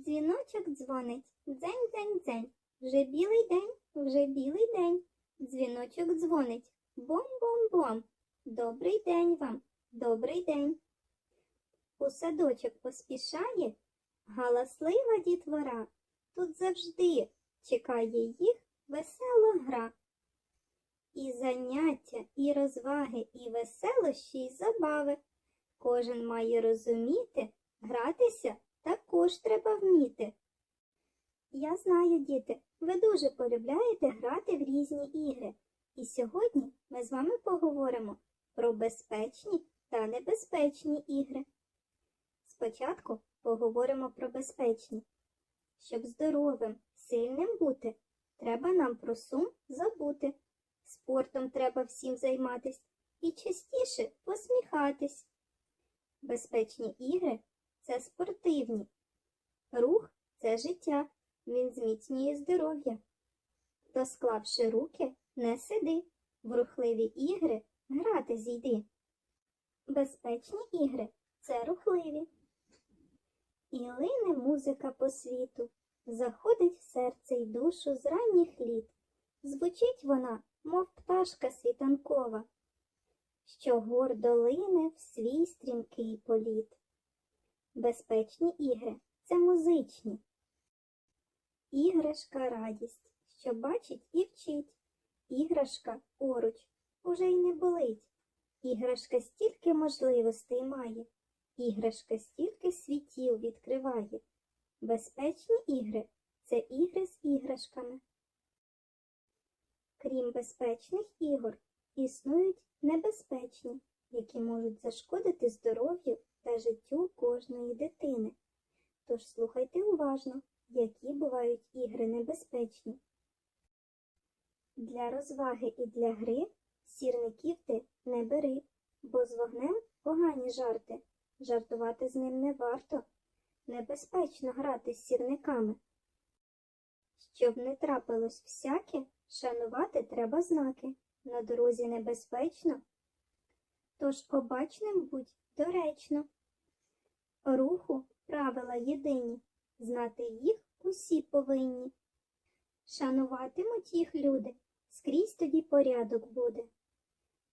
Дзвіночок дзвонить, дзень, дзень, дзень. Вже білий день, вже білий день. Дзвіночок дзвонить, бом-бом-бом. Добрий день вам, добрий день. У садочок поспішає галаслива дітвора. Тут завжди чекає їх весела гра. І заняття, і розваги, і веселощі, і забави. Кожен має розуміти, гратися також треба вміти. Я знаю, діти, ви дуже полюбляєте грати в різні ігри. І сьогодні ми з вами поговоримо про безпечні та небезпечні ігри. Спочатку поговоримо про безпечні. Щоб здоровим, сильним бути, треба нам про сум забути. Спортом треба всім займатись і частіше посміхатись. Безпечні ігри це спортивні. Рух це життя, він зміцнює здоров'я. То склавши руки, не сиди, в рухливі ігри грати зійди. Безпечні ігри це рухливі. І лине музика по світу, заходить в серце й душу з ранніх літ. Звучить вона, мов пташка світанкова, що гордо лине в свій стрімкий політ. Безпечні ігри це музичні. Іграшка радість, що бачить і вчить. Іграшка поруч уже й не болить. Іграшка стільки можливостей має, іграшка стільки світів відкриває. Безпечні ігри це ігри з іграшками. Крім безпечних ігор, існують небезпечні, які можуть зашкодити здоров'ю та життю кожної дитини. Тож слухайте уважно, які бувають ігри небезпечні. Для розваги і для гри сірників ти не бери, бо з вогнем погані жарти. Жартувати з ним не варто. Небезпечно грати з сірниками. Щоб не трапилось всяке, шанувати треба знаки. На дорозі небезпечно. Тож обачним будь доречно. Руху правила єдині, знати їх усі повинні. Шануватимуть їх люди, скрізь тоді порядок буде.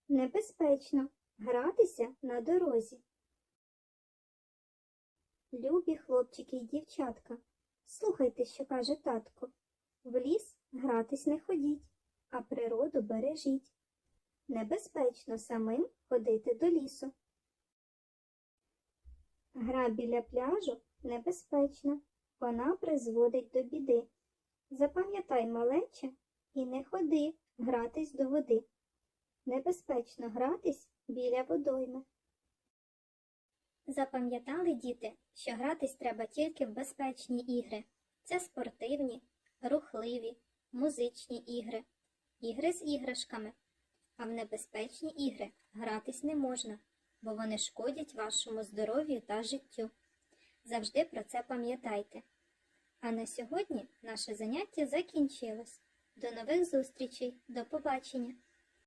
Небезпечно гратися на дорозі. Любі хлопчики й дівчатка, слухайте, що каже татко. В ліс гратись не ходіть, а природу бережіть. Небезпечно самим ходити до лісу. Гра біля пляжу небезпечна, вона призводить до біди. Запам'ятай, малече, і не ходи гратись до води. Небезпечно гратись біля водойми. Запам'ятали, діти, що гратись треба тільки в безпечні ігри. Це спортивні, рухливі, музичні ігри, ігри з іграшками. А в небезпечні ігри гратись не можна, бо вони шкодять вашому здоров'ю та життю. Завжди про це пам'ятайте. А на сьогодні наше заняття закінчилось. До нових зустрічей, до побачення!